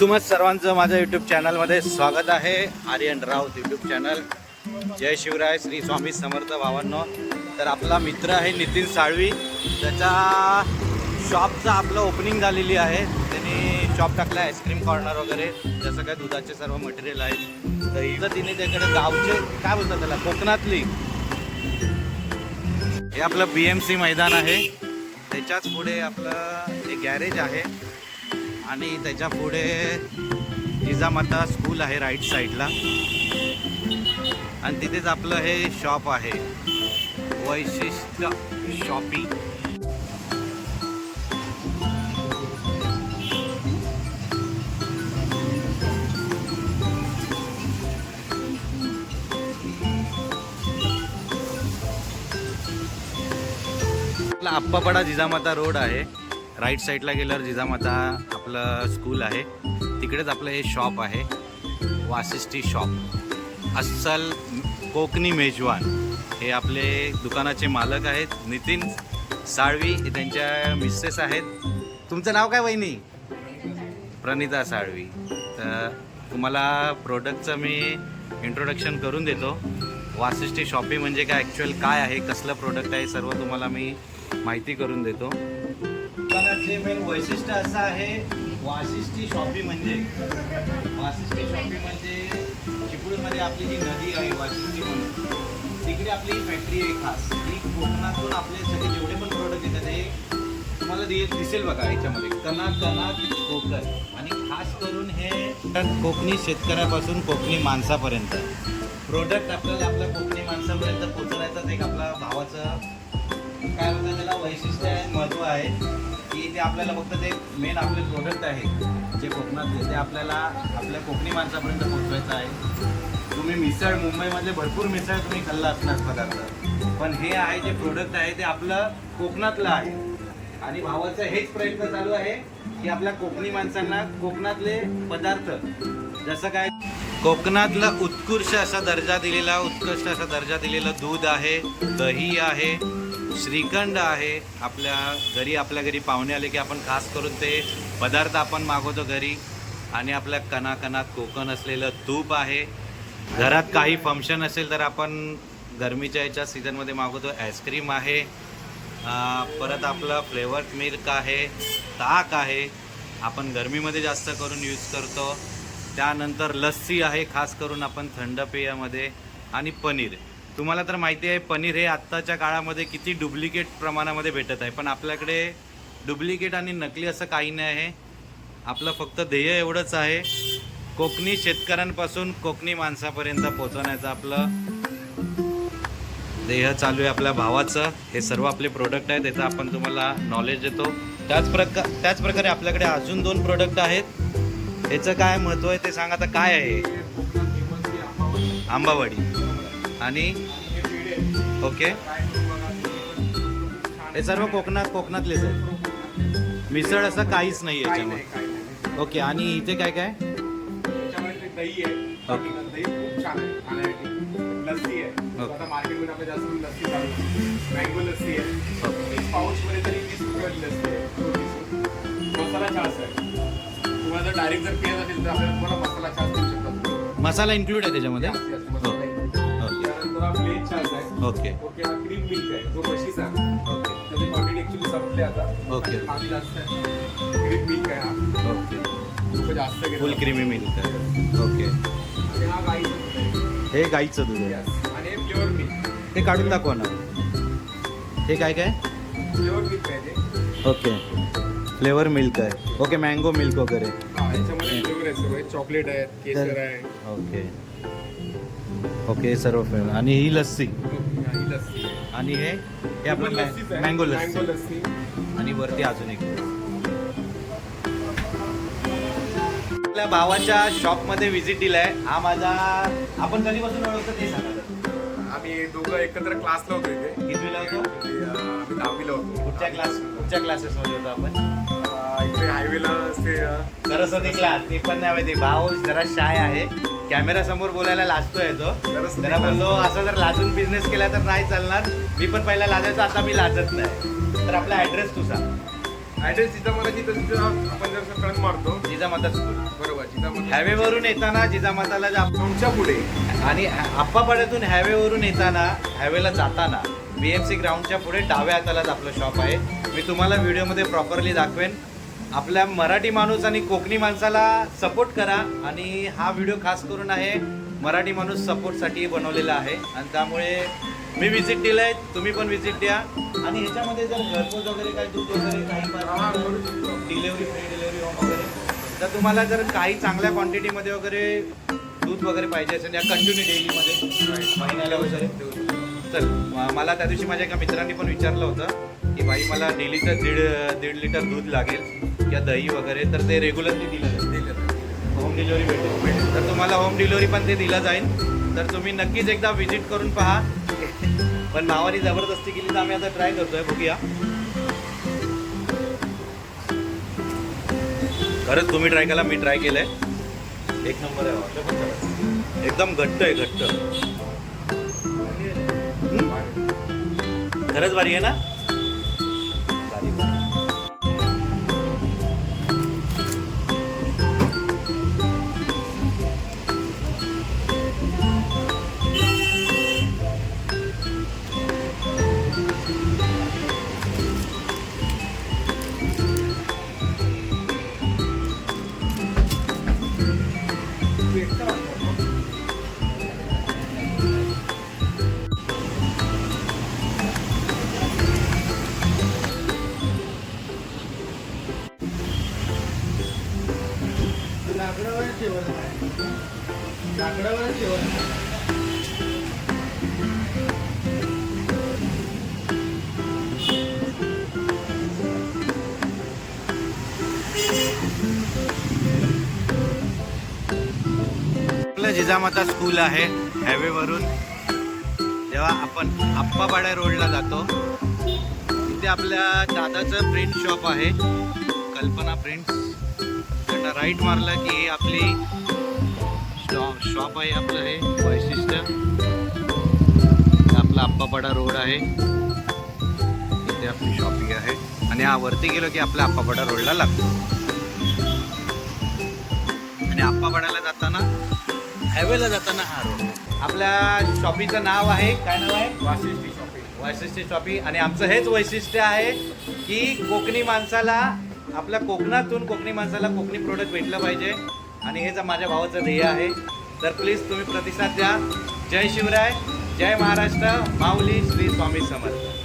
तुम्हा सर्वांचं माझ्या यूट्यूब चॅनलमध्ये स्वागत आहे. आर्यन राऊत यूट्यूब चॅनल जय शिवराय श्री स्वामी समर्थ भावांनो तर आपला मित्र आहे नितीन साळवी. त्याच्या शॉपचं आपलं ओपनिंग झालेली आहे. त्यांनी शॉप टाकलं आईस्क्रीम कॉर्नर वगैरे. जसं काय दुधाचे सर्व मटेरियल आहेत. तर इथं तिने त्याकडे गावचे काय बोलतात त्याला? कोकणातली हे आपलं बी एम सी मैदान आहे. त्याच्याच पुढे आपलं जे गॅरेज आहे आणि त्याच्या पुढे जिजामाता स्कूल आहे राईट साईडला आणि तिथेच आपलं हे शॉप आहे. वैशिष्ट्य शॉपिंग आपला आप्पापाडा जिजामाता रोड आहे. राईट साईडला गेल्यावर जिजामाता आपलं स्कूल आहे. तिकडेच आपलं हे शॉप आहे. वासिष्ठी शॉप अस्सल कोकणी मेजवान. हे आपले दुकानाचे मालक आहेत. नितीन साळवी हे त्यांच्या मिसेस आहेत. तुमचं नाव काय वहिनी? प्रणिता साळवी. तर तुम्हाला प्रोडक्टचं मी इंट्रोडक्शन करून देतो. वासिष्ठी शॉपिंग म्हणजे काय ॲक्च्युअल काय आहे कसलं प्रोडक्ट आहे सर्व तुम्हाला मी माहिती करून देतो. इथले मेन वैशिष्ट्य असं आहे वाशिष्ठी शॉपी म्हणजे वाशिष्ठी शॉपी म्हणजे चिपळूणमध्ये आपली जी नदी आहे वाशिष्ठी म्हणून तिकडे आपली फॅक्टरी आहे खास. ती कोकणातून आपले सगळे जेवढे पण प्रोडक्ट येतात ते तुम्हाला दि दिसेल बघा याच्यामध्ये. कणात कणात कोकण. आणि खास करून हे कोकणी शेतकऱ्यापासून कोकणी माणसापर्यंत. प्रोडक्ट आपल्याला आपल्या कोकणी माणसापर्यंत पोचवायचाच एक आपला भावाचं काय म्हणतात त्याला वैशिष्ट्य आहे महत्त्व आहे. ते आपल्याला फक्त ते मेन आपले प्रोडक्ट आहे जे कोकणातले ते आपल्याला आपल्या कोकणी माणसापर्यंत पोहोचवायचं आहे. तुम्ही मिसळ मुंबईमधले भरपूर मिसळ तुम्ही खाल्ला असणार पदार्थ. पण हे आहे जे प्रोडक्ट आहे ते आपलं कोकणातलं आहे. आणि भावाचा हेच प्रयत्न चालू आहे की आपल्या कोकणी माणसांना कोकणातले पदार्थ जसं काय कोकणातला उत्कृष्ट असा दर्जा दिलेला उत्कृष्ट असा दर्जा दिलेलं दूध आहे दही आहे श्रीखंड आहे. आपल्या घरी आपल्या घरी पाहुणे आले की आपण खास करून ते पदार्थ आपण मागवतो घरी. आणि आपल्या कणाकणात कोकण असलेलं तूप आहे. घरात काही फंक्शन असेल तर आपण गरमीच्या याच्या सीझनमध्ये मागवतो. आईस्क्रीम आहे. परत आपलं फ्लेवर्ड मिल्क आहे. ताक आहे. आपण गरमीमध्ये जास्त करून यूज करतो. त्यानंतर लस्सी आहे. खास करून आपण थंड पेयामध्ये. आणि पनीर. तुम्हाला तर माहिती आहे पनीर हे आत्ताच्या काळामध्ये किती डुप्लिकेट प्रमाणामध्ये भेटत आहे. पण आपल्याकडे डुप्लिकेट आणि नकली असं काही नाही आहे. आपलं फक्त ध्येय एवढंच आहे. कोकणी शेतकऱ्यांपासून कोकणी माणसापर्यंत पोहोचवण्याचं आपलं ध्येय चालू आहे आपल्या भावाचं. हे सर्व आपले प्रोडक्ट आहेत त्याचं आपण तुम्हाला नॉलेज देतो. त्याच प्रकार त्याच प्रकारे आपल्याकडे अजून दोन प्रोडक्ट आहेत. याचं काय महत्त्व आहे ते सांग आता काय आहे? आंबावाडी. आणि ओके. हे सर्व कोकणात कोकणातलेच आहेत. मिसळ असं काहीच नाही आहे याच्यामध्ये. ओके आणि इथे काय काय? त्याच्यामध्ये दही आहे. ओके. दही खूप छान आहे खाण्यासाठी. लस्सी आहे. ओके. आता मार्केटमध्ये आपल्या जास्त करून लस्सी चालू आहे. मँगो लस्सी आहे. ओके. एक पाऊचमध्ये तरी वीस रुपयाची लस्सी आहे. छोटीशी. मसाला छास आहे. तुम्हाला जर डायरेक्ट जर पियत असेल तर आपल्याला तुम्हाला मसाला छास देऊ शकतात मसाला इन्क्लूड आहे त्याच्यामध्ये? हा प्लेन छास आहे. ओके. ओके हा क्रीम मिल्क आहे. जो म्हशीचा. आहे ओके त्याची क्वांटिटी ऍक्च्युली संपली आता. ओके. पाणी जास्त आहे क्रीम मिल्क आहे हा. ओके. खूप जास्त घेतलं. फुल क्रीमी मिल्क आहे. ओके. आणि हा गाईचा दूध आहे. हे गाईचं दूध आहे. Yes. आणि हे प्युअर मिल्क हे काढून दाखवा ना. हे काय काय? प्युअर मिल्क आहे ते. ओके. फ्लेवर मिल्क आहे. ओके मँगो मिल्क वगैरे. हा, याच्यामध्ये फ्लेवर आहे सगळे. चॉकलेट आहे केसर आहे. ओके. ओके सर्व फ्लेवर आणि ही लस्सी. ही लस्सी. आणि हे हे आपलं लस्सीच आहे. Mango mango lassi lassi. आणि वरती अजून एक. आपल्या भावाच्या शॉपमध्ये व्हिजिट दिलाय. हा माझा आपण कधीपासून ओळखतो ते सांगा. आम्ही दोघं एकत्र क्लासला होतो इथे. कितवीला होतो? अं, आम्ही दहावीला होतो. कुठच्या क्लास कुठच्या क्लासेसमध्ये होतो आपण. अं, इथे हायवेला असे अं, सरस्वती क्लास ते पण नाही माहिती. भाऊ जरा शाय आहे. कॅमेरा समोर बोलायला लाजतोय तो. class. बोललो असं जर लाजून बिझनेस केला तर नाही चालणार. मी पण पहिला लाजायचो आता मी लाजत नाही. तर आपला ऍड्रेस तू सांग. ऍड्रेस जिजामाता जिथं जिथं आपण जर सकाळी मारतो. जिजामाता स्कूल बरोबर जिजामाता. हायवेवरून येताना जिजामाताला तुमच्यापुढे. आणि आप्पापाड्यातून हायवेवरून येताना हायवेला जाताना बी एम सी ग्राउंडच्या पुढे डाव्या हातालाच आपलं शॉप आहे. मी तुम्हाला व्हिडिओमध्ये प्रॉपरली दाखवेन. आपल्या मराठी माणूस आणि कोकणी माणसाला सपोर्ट करा. आणि हा व्हिडिओ खास करून आहे मराठी माणूस सपोर्टसाठी बनवलेला आहे. आणि त्यामुळे मी व्हिजिट दिलं आहे तुम्ही पण व्हिजिट द्या. आणि ह्याच्यामध्ये जर घरपोच वगैरे काही दूध वगैरे काही डिलेवरी फ्री डिलेवरी होम वगैरे तर तुम्हाला जर काही चांगल्या क्वांटिटीमध्ये वगैरे दूध वगैरे पाहिजे असेल या कंटिन्यू डेलीमध्ये महिन्याला वगैरे चल मला त्या दिवशी माझ्या एका मित्रांनी पण विचारलं होतं. की भाई मला डेलीचं दीड दीड लिटर दूध लागेल किंवा दही वगैरे तर ते रेग्युलरली दिलं जाईल. होम डिलिव्हरी भेटेल. तर तुम्हाला होम डिलिव्हरी पण ते दिलं जाईल. तर तुम्ही नक्कीच एकदा व्हिजिट करून पहा. पण नावाने जबरदस्ती केली तर आम्ही आता ट्राय करतोय. बघूया. खरंच तुम्ही ट्राय केला मी ट्राय केलंय. एक नंबर आहे एकदम घट्ट आहे घट्ट. खरंच भारी आहे ना? जेवण आपलं जिजामाता स्कूल आहे हायवेवरून जेव्हा आपण आप्पापाड्या रोडला जातो तिथे आपल्या दादाचं प्रिंट शॉप आहे. कल्पना प्रिंट्स त्यांना राईट मारला की ही आपली शॉप शॉप आहे आपलं हे वैशिष्ट्य आपला आप्पापाडा रोड आहे. इथे आपली शॉपिंग आहे. आणि हा वरती गेलो की आपल्या आप्पापाडा रोडला लागतो. आणि आप्पापाड्याला जाताना हायवेला जाताना हा रोड आपल्या शॉपीचं नाव आहे काय नाव आहे? वाशिष्ठी शॉपिंग वैशिष्ट्य शॉपी आणि आमचं हेच वैशिष्ट्य आहे की कोकणी माणसाला आपल्या कोकणातून कोकणी माणसाला कोकणी प्रोडक्ट भेटलं पाहिजे. आणि हेच माझ्या भावाचं ध्येय आहे तर प्लीज तुम्ही प्रतिसाद द्या. जय शिवराय जय महाराष्ट्र माऊली श्री स्वामी समर्थ.